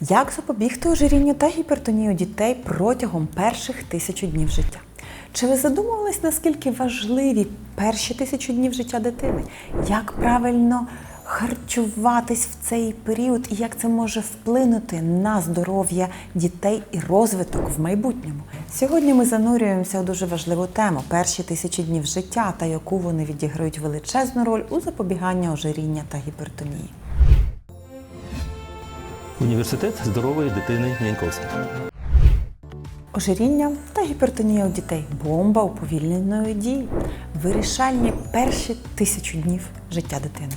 Як запобігти ожирінню та гіпертонії у дітей протягом перших тисячу днів життя? Чи ви задумувались, наскільки важливі перші тисячу днів життя дитини? Як правильно харчуватись в цей період і як це може вплинути на здоров'я дітей і розвиток в майбутньому? Сьогодні ми занурюємося у дуже важливу тему перші тисячі днів життя та яку вони відіграють величезну роль у запобіганні ожиріння та гіпертонії. Університет здорової дитини Няньковська. Ожиріння та гіпертонія у дітей бомба уповільненої дії, вирішальні перші тисячу днів життя дитини.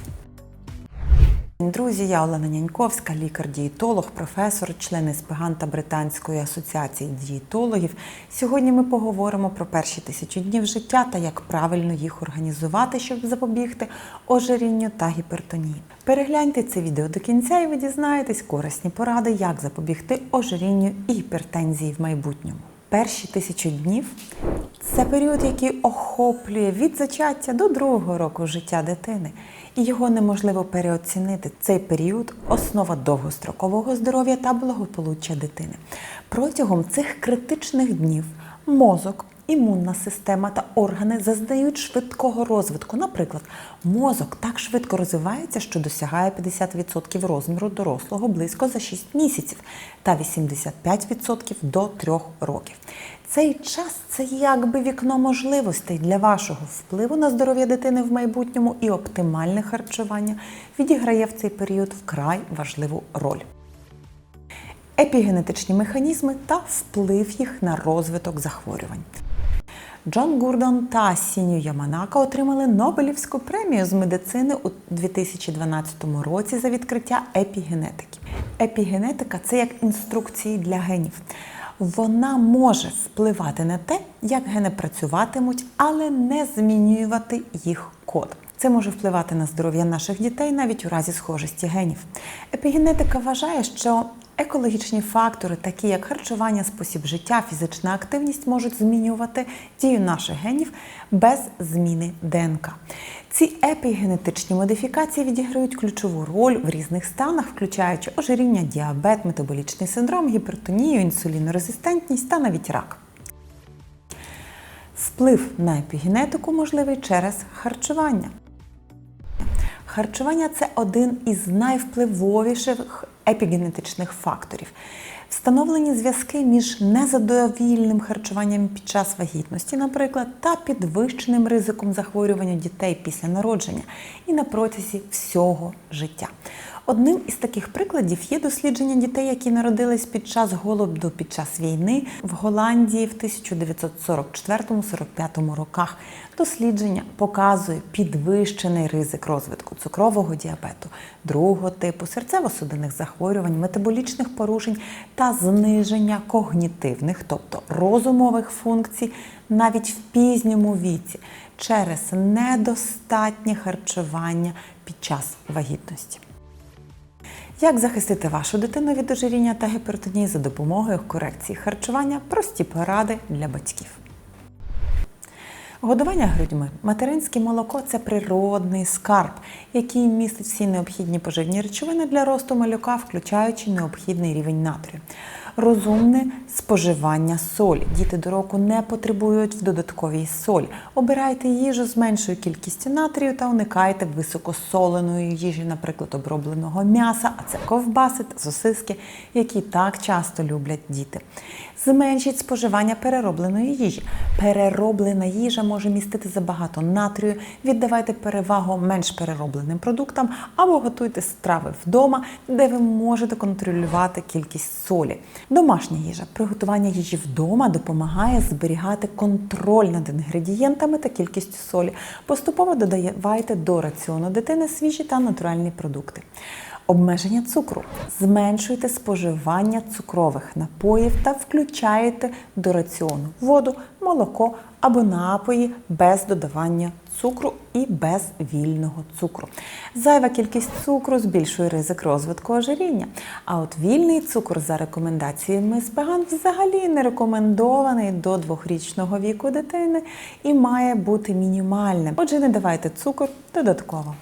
Друзі, я Олена Няньковська, лікар-дієтолог, професор, член СПГАН та Британської асоціації дієтологів. Сьогодні ми поговоримо про перші тисячу днів життя та як правильно їх організувати, щоб запобігти ожирінню та гіпертонії. Перегляньте це відео до кінця, і ви дізнаєтесь корисні поради, як запобігти ожирінню і гіпертензії в майбутньому. Перші тисячу днів це період, який охоплює від зачаття до другого року життя дитини, і його неможливо переоцінити. Цей період основа довгострокового здоров'я та благополуччя дитини. Протягом цих критичних днів мозок. Імунна система та органи зазнають швидкого розвитку. Наприклад, мозок так швидко розвивається, що досягає 50% розміру дорослого близько за 6 місяців та 85% до 3 років. Цей час це якби вікно можливостей для вашого впливу на здоров'я дитини в майбутньому і оптимальне харчування відіграє в цей період вкрай важливу роль епігенетичні механізми та вплив їх на розвиток захворювань. Джон Гурдон та Сіню Яманака отримали Нобелівську премію з медицини у 2012 році за відкриття епігенетики. Епігенетика це як інструкції для генів. Вона може впливати на те, як гени працюватимуть, але не змінювати їх код. Це може впливати на здоров'я наших дітей навіть у разі схожості генів. Епігенетика вважає, що екологічні фактори, такі як харчування, спосіб життя, фізична активність, можуть змінювати дію наших генів без зміни ДНК. Ці епігенетичні модифікації відіграють ключову роль в різних станах, включаючи ожиріння, діабет, метаболічний синдром, гіпертонію, інсулінорезистентність та навіть рак. Вплив на епігенетику можливий через харчування. Харчування це один із найвпливовіших епігенетичних факторів. Встановлені зв'язки між незадовільним харчуванням під час вагітності, наприклад, та підвищеним ризиком захворювання дітей після народження і на протязі всього життя. Одним із таких прикладів є дослідження дітей, які народились під час голоду під час війни в Голландії в 1944-45 роках. Дослідження показує підвищений ризик розвитку цукрового діабету, другого типу, серцево-судинних захворювань, метаболічних порушень та зниження когнітивних, тобто розумових функцій навіть в пізньому віці через недостатнє харчування під час вагітності. Як захистити вашу дитину від ожиріння та гіпертонії за допомогою корекції харчування? Прості поради для батьків. Годування грудьми. Материнське молоко це природний скарб, який містить всі необхідні поживні речовини для росту малюка, включаючи необхідний рівень натрію. Розумне споживання солі. Діти до року не потребують в додатковій солі. Обирайте їжу з меншою кількістю натрію та уникайте високосоленої їжі, наприклад, обробленого м'яса, а це ковбаси та сосиски, які так часто люблять діти. Зменшіть споживання переробленої їжі. Перероблена їжа може містити забагато натрію. Віддавайте перевагу менш переробленим продуктам або готуйте страви вдома, де ви можете контролювати кількість солі. Домашня їжа. Приготування їжі вдома допомагає зберігати контроль над інгредієнтами та кількістю солі. Поступово додавайте до раціону дитини свіжі та натуральні продукти. Обмеження цукру. Зменшуйте споживання цукрових напоїв та включаєте до раціону воду, молоко або напої без додавання цукру і без вільного цукру. Зайва кількість цукру збільшує ризик розвитку ожиріння. А от вільний цукор за рекомендаціями СПГАН взагалі не рекомендований до двохрічного віку дитини і має бути мінімальним. Отже, не давайте цукор додатково.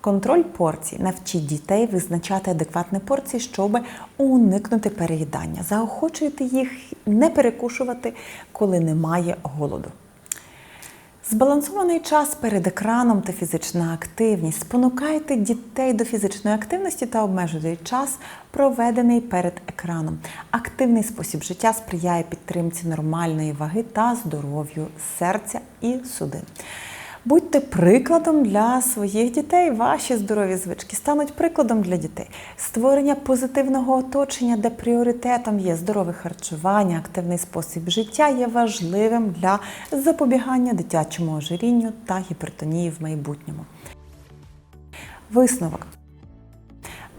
Контроль порцій. Навчіть дітей визначати адекватні порції, щоб уникнути переїдання. Заохочуйте їх не перекушувати, коли немає голоду. Збалансований час перед екраном та фізична активність. Спонукайте дітей до фізичної активності та обмежуйте час, проведений перед екраном. Активний спосіб життя сприяє підтримці нормальної ваги та здоров'ю серця і судин. Будьте прикладом для своїх дітей. Ваші здорові звички стануть прикладом для дітей. Створення позитивного оточення, де пріоритетом є здорове харчування, активний спосіб життя, є важливим для запобігання дитячому ожирінню та гіпертонії в майбутньому. Висновок.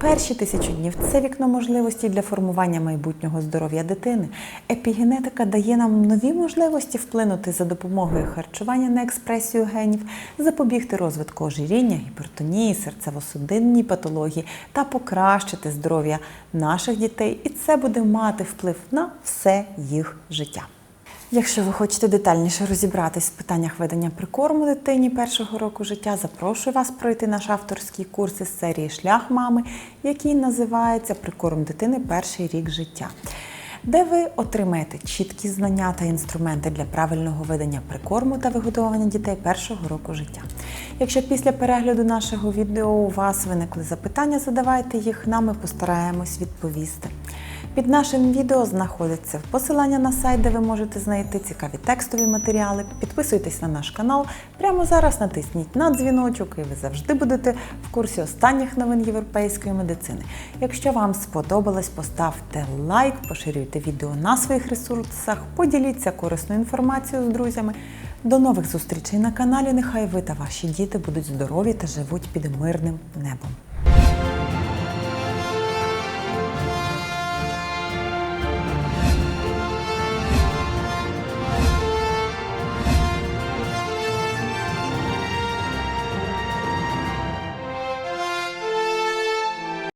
Перші тисячу днів це вікно можливостей для формування майбутнього здоров'я дитини. Епігенетика дає нам нові можливості вплинути за допомогою харчування на експресію генів, запобігти розвитку ожиріння, гіпертонії, серцево-судинній патології та покращити здоров'я наших дітей. І це буде мати вплив на все їх життя. Якщо ви хочете детальніше розібратись в питаннях ведення прикорму дитині першого року життя, запрошую вас пройти наш авторський курс із серії Шлях мами, який називається Прикорм дитини перший рік життя. Де ви отримаєте чіткі знання та інструменти для правильного ведення прикорму та вигодовування дітей першого року життя. Якщо після перегляду нашого відео у вас виникли запитання, задавайте їх, нами постараємось відповісти. Під нашим відео знаходиться посилання на сайт, де ви можете знайти цікаві текстові матеріали. Підписуйтесь на наш канал. Прямо зараз натисніть на дзвіночок, і ви завжди будете в курсі останніх новин європейської медицини. Якщо вам сподобалось, поставте лайк, поширюйте відео на своїх ресурсах, поділіться корисною інформацією з друзями. До нових зустрічей на каналі. Нехай ви та ваші діти будуть здорові та живуть під мирним небом.